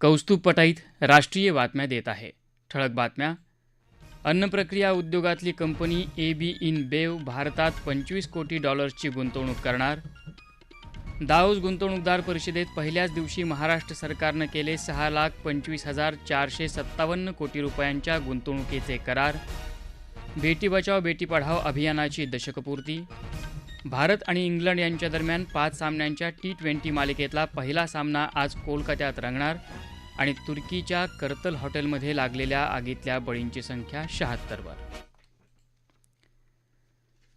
कौस्तुभपटाईत राष्ट्रीय बातम्या देत आहे. ठळक बातम्या. अन्नप्रक्रिया उद्योगातली कंपनी ए बी इन बेव भारतात पंचवीस कोटी डॉलर्सची गुंतवणूक करणार. दाऊस गुंतवणूकदार परिषदेत पहिल्याच दिवशी महाराष्ट्र सरकारनं केले सहा लाख पंचवीस हजार चारशे सत्तावन्न कोटी रुपयांच्या गुंतवणुकीचे करार. बेटी बचाव बेटी पढाव अभियानाची दशकपूर्ती. भारत आणि इंग्लंड यांच्या दरम्यान पाच सामन्यांच्या टी ट्वेंटी मालिकेतला पहिला सामना आज कोलकात्यात रंगणार. आणि तुर्कीच्या कर्तल हॉटेलमध्ये लागलेल्या आगीतल्या बळींची संख्या शहात्तरवर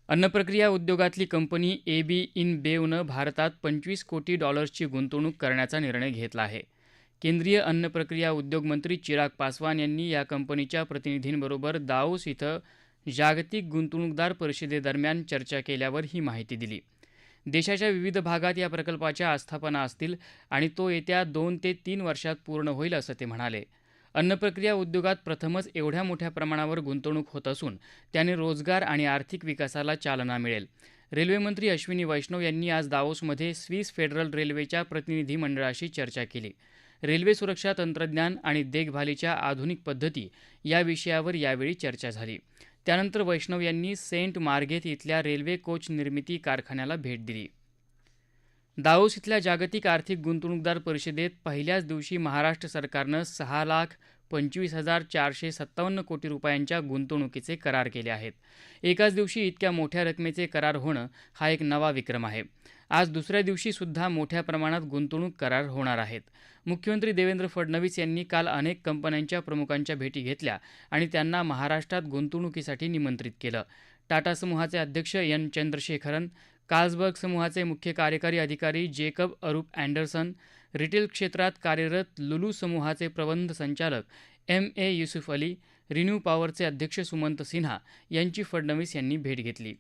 अन्नप्रक्रिया उद्योगातली कंपनी ए बी इन बेवनं भारतात पंचवीस कोटी डॉलर्सची गुंतवणूक करण्याचा निर्णय घेतला आहे. केंद्रीय अन्नप्रक्रिया उद्योग मंत्री चिराग पासवान यांनी या कंपनीच्या प्रतिनिधींबरोबर दाओस इथं जागतिक गुंतवणूकदार परिषदेदरम्यान चर्चा केल्यावर ही माहिती दिली. देशाच्या विविध भागात या प्रकल्पाच्या आस्थापना असतील आणि तो येत्या दोन ते तीन वर्षात पूर्ण होईल असं ते म्हणाले. अन्नप्रक्रिया उद्योगात प्रथमच एवढ्या मोठ्या प्रमाणावर गुंतवणूक होत असून त्याने रोजगार आणि आर्थिक विकासाला चालना मिळेल. रेल्वेमंत्री अश्विनी वैष्णव यांनी आज दावोसमध्ये स्विस फेडरल रेल्वेच्या प्रतिनिधी मंडळाशी चर्चा केली. रेल्वे सुरक्षा तंत्रज्ञान आणि देखभालीच्या आधुनिक पद्धती या विषयावर यावेळी चर्चा झाली. त्यानंतर वैष्णव यांनी सेंट मार्गेथ इथल्या रेल्वे कोच निर्मिती कारखान्याला भेट दिली. दाओस इथल्या जागतिक आर्थिक गुंतवणूकदार परिषदेत पहिल्याच दिवशी महाराष्ट्र सरकारनं सहा लाख पंचवीस हजार चारशे सत्तावन्न कोटी रुपयांच्या गुंतवणुकीचे करार केले आहेत. एकाच दिवशी इतक्या मोठ्या रकमेचे करार होणं हा एक नवा विक्रम आहे. आज दुसऱ्या दिवशी सुद्धा मोठ्या प्रमाणात गुंतवणूक करार होणार आहेत. मुख्यमंत्री देवेंद्र फडणवीस यांनी काल अनेक कंपन्यांच्या प्रमुखांच्या भेटी घेतल्या आणि त्यांना महाराष्ट्रात गुंतवणुकीसाठी निमंत्रित केलं. टाटा समूहाचे अध्यक्ष एन चंद्रशेखरन कार्लसबर्ग समूहाचे मुख्य कार्यकारी अधिकारी जेकब अरूप अँडरसन रिटेल क्षेत्रात कार्यरत लुलू समूहाचे प्रबंध संचालक M A Yusuf Ali renew पॉवरचे अध्यक्ष सुमंत सिन्हा यांची फडणवीस यांनी भेट घेतली.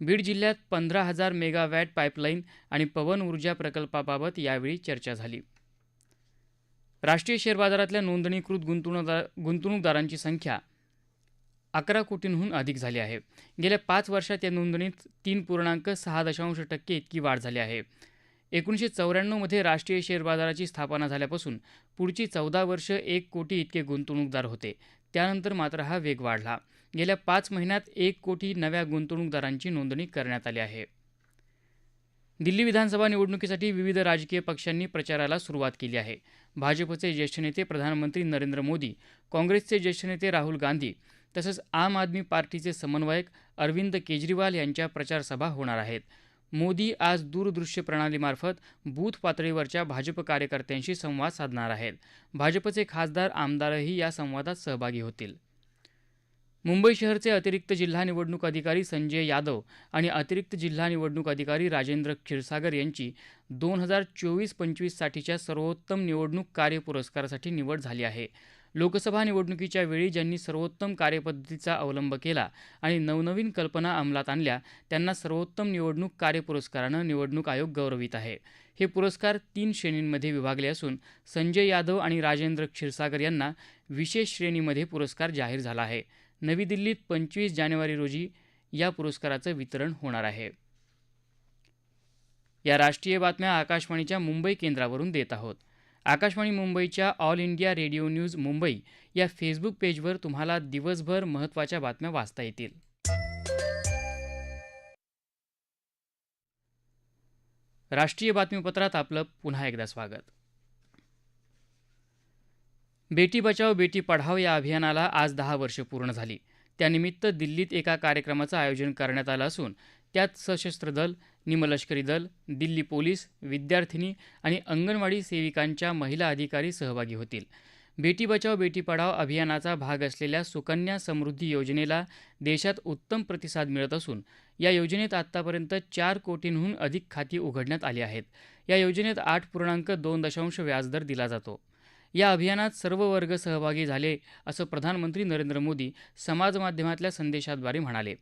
बीड जिल्ह्यात पंधरा हजार मेगावॅट पाईपलाईन आणि पवन ऊर्जा प्रकल्पाबाबत यावेळी चर्चा झाली. राष्ट्रीय शेअर बाजारातल्या नोंदणीकृत गुंतवणूकदार गुंतवणूकदारांची संख्या अकरा कोटींहून अधिक झाली आहे. गेल्या पाच वर्षात या नोंदणीत तीन पूर्णांक सहा दशांश टक्के इतकी वाढ झाली आहे. एकोणीसशे चौऱ्याण्णवमध्ये राष्ट्रीय शेअर बाजाराची स्थापना झाल्यापासून पुढची चौदा वर्ष एक कोटी इतके गुंतवणूकदार होते. त्यानंतर मात्र हा वेग वाढला. गेल्या पाच महिन्यात एक कोटी नव्या गुंतवणूकदारांची नोंदणी करण्यात आली आहे. दिल्ली विधानसभा निवडणुकीसाठी विविध राजकीय पक्षांनी प्रचाराला सुरुवात केली आहे. भाजपचे ज्येष्ठ नेते प्रधानमंत्री नरेंद्र मोदी काँग्रेसचे ज्येष्ठ नेते राहुल गांधी तसंच आम आदमी पार्टीचे समन्वयक अरविंद केजरीवाल यांच्या प्रचारसभा होणार आहेत. मोदी आज दूरदृश्य प्रणालीमार्फत बूथ पातळीवरच्या भाजप कार्यकर्त्यांशी संवाद साधणार आहेत. भाजपचे खासदार आमदारही या संवादात सहभागी होतील. मुंबई शहरचे अतिरिक्त जिल्हा निवडणूक अधिकारी संजय यादव आणि अतिरिक्त जिल्हा निवडणूक अधिकारी राजेंद्र क्षीरसागर यांची दोन हजार चोवीस पंचवीससाठीच्या सर्वोत्तम निवडणूक कार्य पुरस्कारासाठी निवड झाली आहे. लोकसभा निवडणुकीच्या वेळी ज्यांनी सर्वोत्तम कार्यपद्धतीचा अवलंब केला आणि नवनवीन कल्पना अंमलात आणल्या त्यांना सर्वोत्तम निवडणूक कार्य पुरस्कारानं निवडणूक आयोग गौरवित आहे. हे पुरस्कार तीन श्रेणींमध्ये विभागले असून संजय यादव आणि राजेंद्र क्षीरसागर यांना विशेष श्रेणीमध्ये पुरस्कार जाहीर झाला आहे. नवी दिल्लीत पंचवीस जानेवारी रोजी या पुरस्काराचं वितरण होणार आहे. या राष्ट्रीय बातम्या आकाशवाणीच्या मुंबई केंद्रावरून देत आहोत. आकाशवाणी मुंबईच्या all India radio news Mumbai या फेसबुक पेजवर तुम्हाला दिवसभर महत्त्वाच्या बातम्या वाचता येतील. राष्ट्रीय बातमीपत्रात आपलं पुन्हा एकदा स्वागत. बेटी बचाव बेटी पढाव या अभियानाला आज दहा वर्ष पूर्ण झाली. त्यानिमित्त दिल्लीत एका कार्यक्रमाचं आयोजन करण्यात आलं असून त्यात सशस्त्र दल निमलष्करी दल दिल्ली पोलीस विद्यार्थिनी आणि अंगणवाडी सेविकांच्या महिला अधिकारी सहभागी होतील. बेटी बचाव बेटी पढाव अभियानाचा भाग असलेल्या सुकन्या समृद्धी योजनेला देशात उत्तम प्रतिसाद मिळत असून या योजनेत आत्तापर्यंत चार कोटींहून अधिक खाती उघडण्यात आली आहेत. या योजनेत आठ पूर्णांक दोन दशांश व्याजदर दिला जातो. या अभियानात सर्व वर्ग सहभागी झाले असं प्रधानमंत्री नरेंद्र मोदी समाजमाध्यमातल्या संदेशाद्वारे म्हणाले.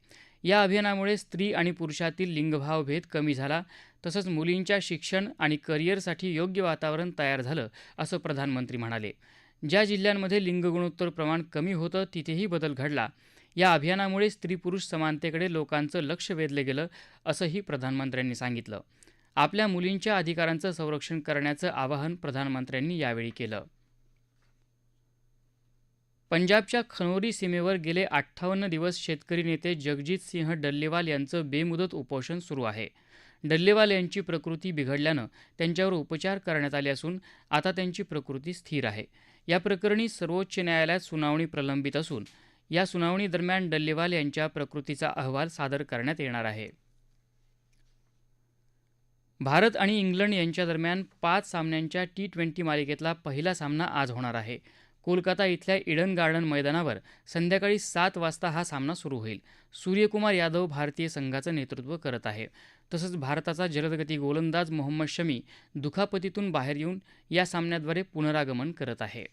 या अभियानामुळे स्त्री आणि पुरुषातील लिंगभावभेद कमी झाला तसंच मुलींच्या शिक्षण आणि करिअरसाठी योग्य वातावरण तयार झालं असं प्रधानमंत्री म्हणाले. ज्या जिल्ह्यांमध्ये लिंगगुणोत्तर प्रमाण कमी होतं तिथेही बदल घडला. या अभियानामुळे स्त्री पुरुष समानतेकडे लोकांचं लक्ष वेधलं गेलं असंही प्रधानमंत्र्यांनी सांगितलं. आपल्या मुलींच्या अधिकारांचं संरक्षण करण्याचं आवाहन प्रधानमंत्र्यांनी यावेळी केलं. पंजाबच्या खनोरी सीमेवर गेले अठ्ठावन्न दिवस शेतकरी नेते जगजित सिंह डल्लेवाल यांचं बेमुदत उपोषण सुरू आहे. डल्लेवाल यांची प्रकृती बिघडल्यानं त्यांच्यावर उपचार करण्यात आले असून आता त्यांची प्रकृती स्थिर आहे. या प्रकरणी सर्वोच्च न्यायालयात सुनावणी प्रलंबित असून या सुनावणी दरम्यान डल्लेवाल यांच्या प्रकृतीचा अहवाल सादर करण्यात येणार आहे. भारत आणि इंग्लंड यांच्या दरम्यान पाच सामन्यांच्या टी ट्वेंटी मालिकेतला पहिला सामना आज होणार आहे. कोलकाता इथल्या इडन गार्डन मैदानावर संध्याकाळी सात वाजता हा सामना सुरू होईल. सूर्यकुमार यादव भारतीय संघाचं नेतृत्व करत आहे. तसंच भारताचा जलदगती गोलंदाज मोहम्मद शमी दुखापतीतून बाहेर येऊन या सामन्याद्वारे पुनरागमन करत आहे.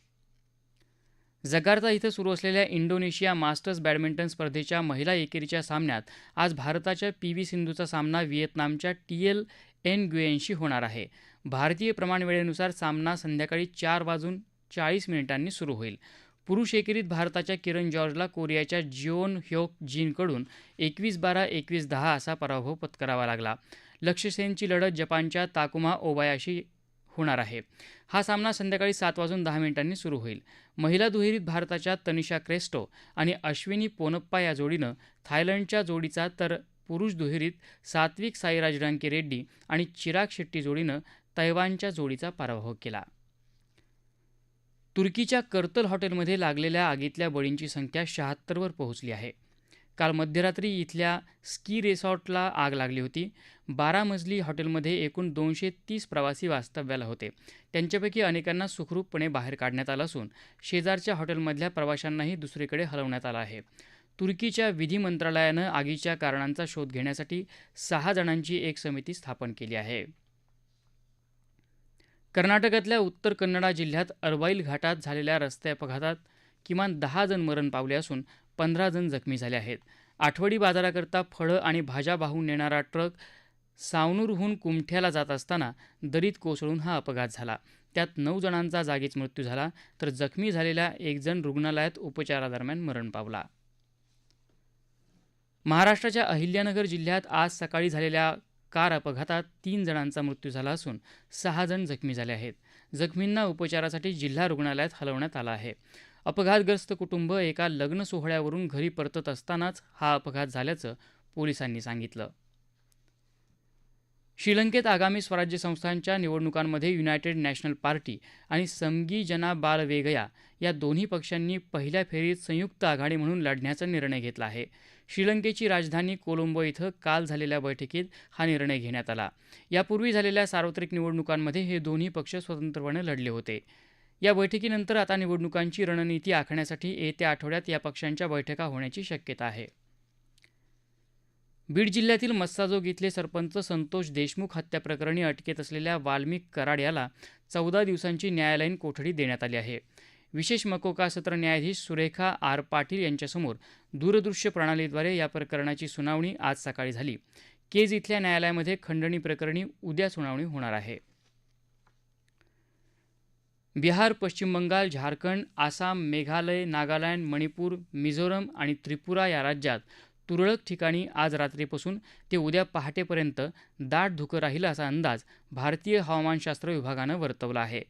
जकार्ता इथं सुरू असलेल्या इंडोनेशिया मास्टर्स बॅडमिंटन स्पर्धेच्या महिला एकेरीच्या सामन्यात आज भारताच्या पी व्ही सिंधूचा सामना व्हिएतनामच्या टी एल एन ग्युएनशी होणार आहे. भारतीय प्रमाणवेळेनुसार सामना संध्याकाळी चार वाजून चाळीस मिनिटांनी सुरू होईल. पुरुष एकेरीत भारताच्या किरण जॉर्जला कोरियाच्या जिओन ह्योक जीनकडून एकवीस बारा एकवीस दहा असा पराभव पत्करावा लागला. लक्ष्य सेनची लढत जपानच्या ताकुमा ओबायाशी होणार आहे. हा सामना संध्याकाळी सात वाजून दहा मिनिटांनी सुरू होईल. महिला दुहेरीत भारताच्या तनिषा क्रेस्टो आणि अश्विनी पोनप्पा या जोडीनं थायलंडच्या जोडीचा तर पुरुष दुहेरीत सात्विक साईराज रेड्डी आणि चिराग शेट्टी जोडीनं तैवानच्या जोडीचा पराभव केला. तुर्कीच्या कर्तल हॉटेलमध्ये लागलेल्या आगीतल्या बळींची संख्या शहात्तरवर पोहोचली आहे. काल मध्यरात्री इथल्या स्की रिसॉर्टला आग लागली होती. बारा मजली हॉटेलमध्ये एकूण दोनशे तीस प्रवासी वास्तव्याला होते. त्यांच्यापैकी अनेकांना सुखरूपपणे बाहेर काढण्यात आलं असून शेजारच्या हॉटेलमधल्या प्रवाशांनाही दुसरीकडे हलवण्यात आलं आहे. तुर्कीच्या विधी मंत्रालयानं आगीच्या कारणांचा शोध घेण्यासाठी सहा जणांची एक समिती स्थापन केली आहे. कर्नाटकातल्या उत्तर कन्नडा जिल्ह्यात अरवाईल घाटात झालेल्या रस्ते अपघातात किमान दहा जण मरण पावले असून पंधरा जण जखमी झाले आहेत. आठवडी बाजाराकरता फळं आणि भाज्या वाहून नेणारा ट्रक सावनूरहून कुमठ्याला जात असताना दरीत कोसळून हा अपघात झाला. त्यात नऊ जणांचा जागीच मृत्यू झाला तर जखमी झालेला एकजण रुग्णालयात उपचारादरम्यान मरण पावला. महाराष्ट्राच्या अहिल्यानगर जिल्ह्यात आज सकाळी झालेल्या कार अपघातात तीन जणांचा मृत्यू झाला असून सहा जण जखमी झाले आहेत. जखमींना उपचारासाठी जिल्हा रुग्णालयात हलवण्यात आलं आहे. अपघातग्रस्त कुटुंब एका लग्न सोहळ्यावरून घरी परतत असतानाच हा अपघात झाल्याचं पोलिसांनी सांगितलं. श्रीलंकेत आगामी स्वराज्य संस्थांच्या निवडणुकांमध्ये युनायटेड नॅशनल पार्टी आणि समगी जना बाल वेगया या दोन्ही पक्षांनी पहिल्या फेरीत संयुक्त आघाडी म्हणून लढण्याचा निर्णय घेतला आहे. श्रीलंकेची राजधानी कोलंबो इथं काल झालेल्या बैठकीत हा निर्णय घेण्यात आला. यापूर्वी झालेल्या सार्वत्रिक निवडणुकांमध्ये हे दोन्ही पक्ष स्वतंत्रपणे लढले होते. या बैठकीनंतर आता निवडणुकांची रणनीती आखण्यासाठी येत्या आठवड्यात या पक्षांच्या बैठका होण्याची शक्यता आहे. बीड जिल्ह्यातील मस्साजोग इथले सरपंच संतोष देशमुख हत्या प्रकरणी अटकेत असलेल्या वाल्मिक कराड याला चौदा दिवसांची न्यायालयीन कोठडी देण्यात आली आहे. विशेष मकोका सत्र न्यायाधीश सुरेखा आर पाटील यांच्यासमोर दूरदृश्य प्रणालीद्वारे या प्रकरणाची सुनावणी आज सकाळी झाली. केज इथल्या न्यायालयामध्ये खंडणी प्रकरणी उद्या सुनावणी होणार आहे. बिहार पश्चिम बंगाल झारखंड आसाम मेघालय नागालँड मणिपूर मिझोरम आणि त्रिपुरा या राज्यात तुरळक ठिकाणी आज रात्रीपासून ते उद्या पहाटेपर्यंत दाट धुकं राहील असा अंदाज भारतीय हवामानशास्त्र विभागानं वर्तवला आहे.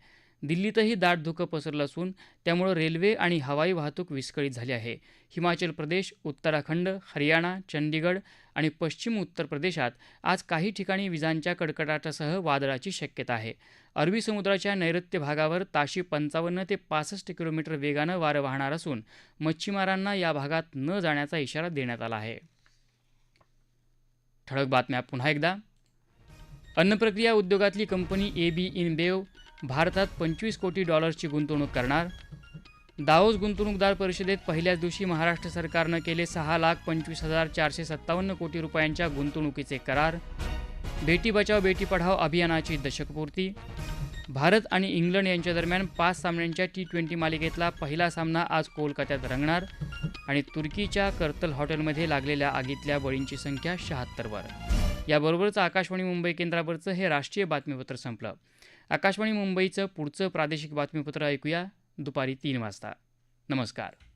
दिल्लीतही दाट धुकं पसरलं असून त्यामुळं रेल्वे आणि हवाई वाहतूक विस्कळीत झाली आहे. हिमाचल प्रदेश उत्तराखंड हरियाणा चंदीगड आणि पश्चिम उत्तर प्रदेशात आज काही ठिकाणी विजांच्या कडकडाटासह वादळाची शक्यता आहे. अरबी समुद्राच्या नैऋत्य भागावर ताशी पंचावन्न ते पासष्ट किलोमीटर वेगानं वारं वाहणार असून मच्छीमारांना या भागात न जाण्याचा इशारा देण्यात आला आहे. ठळक बातम्या पुन्हा एकदा. अन्नप्रक्रिया उद्योगातली कंपनी ए बी इन बेव भारतात पंचवीस कोटी डॉलर्सची गुंतवणूक करणार. दाओस गुंतवणूकदार परिषदेत पहिल्याच दिवशी महाराष्ट्र सरकारनं केले सहा लाख पंचवीस हजार चारशे सत्तावन्न कोटी रुपयांच्या गुंतवणुकीचे करार. बेटी बचाव बेटी पढाव अभियानाची दशकपूर्ती. भारत आणि इंग्लंड यांच्या दरम्यान पाच सामन्यांच्या टी ट्वेंटी मालिकेतला पहिला सामना आज कोलकात्यात रंगणार आणि तुर्कीच्या कर्तल हॉटेलमध्ये लागलेल्या आगीतल्या बळींची संख्या शहात्तरवर. याबरोबरच आकाशवाणी मुंबई केंद्रावरचं हे राष्ट्रीय बातमीपत्र संपलं. आकाशवाणी मुंबईचं पुढचं प्रादेशिक बातमीपत्र ऐकूया दुपारी तीन वाजता. नमस्कार.